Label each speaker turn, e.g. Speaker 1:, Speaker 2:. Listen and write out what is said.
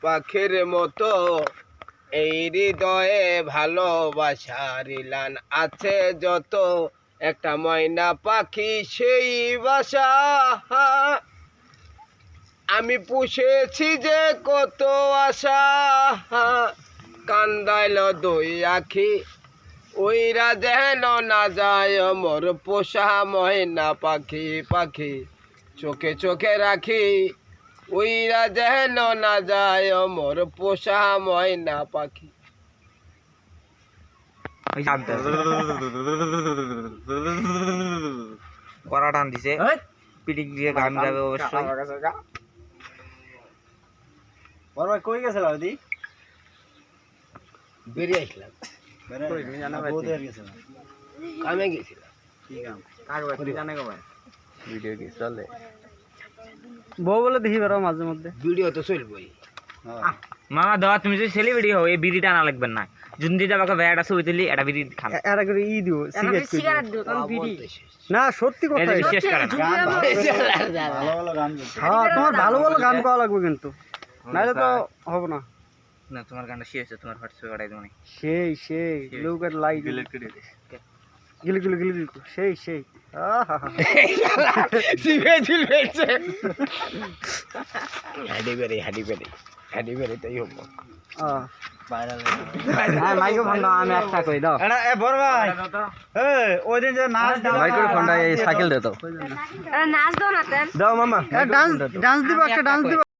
Speaker 1: পাখির মতো। এই হৃদয়ে ভালোবাসার লান আছে যত। একটা ময়না পাখি সেই বাসা। আমি পুষেছি যে কত আশা। কান্দাইল দুই আখি। ওইরা যেন না যায় মোর পোষা ময়না পাখি পাখি। চোখে চোখে রাখি। ওইরা যেন না যায় মোর পোষা ময়না পাখি।
Speaker 2: কড়া টান দিছে। পিটিক দিয়ে গান গাবে অবশ্যই।
Speaker 3: বড় ভাই কই গেছিল দিদি
Speaker 1: বেরিয়ে আসলাম। কামে গেছিলাম।
Speaker 3: কি কাম?
Speaker 1: ভিডিও কি চলে?
Speaker 3: বউ বলে দেখি বেরো মাঝে মধ্যে।
Speaker 1: ভিডিও তো চলবই।
Speaker 2: মামা দাও তুমি যদি সেলিব্রিটি হও এই বিড়িটা আনা লাগবেন না। যদি দিতে আমাকে ভ্যাটা ছবি তুলি এটা বিড়ি খান।
Speaker 3: করে ই দিও সিগারেট না সত্যি কথা
Speaker 2: করেন।
Speaker 3: ভালো ভালো গান হ্যাঁ তোমার ভালো ভালো গান গাওয়া লাগবে কিন্তু। নাহলে তো হবে না।
Speaker 2: না তোমার গানটা শেষ হচ্ছে তোমার হোয়াটসঅ্যাপে দেবো
Speaker 3: সেই সেই। লোক আর লাইক গিলি গিলি গিলি গিলি। সেই সেই। আহা
Speaker 1: সিভে ঝুলবেছে হাডি বেরি হাডি বেরি হাডি বেরি তাই হব
Speaker 3: আহ হ্যাঁ মাইকে ফোন দাও আমি একটা কই দাও এটা এ বড় ভাই এ ওই দিন যে নাচ দাও মাইকে ফোন দাও এই সাইকেল দে দাও
Speaker 4: নাচ দাও না তেন
Speaker 3: দাও মামা। ডান্স ডান্স দিবা একটা ডান্স দিবা।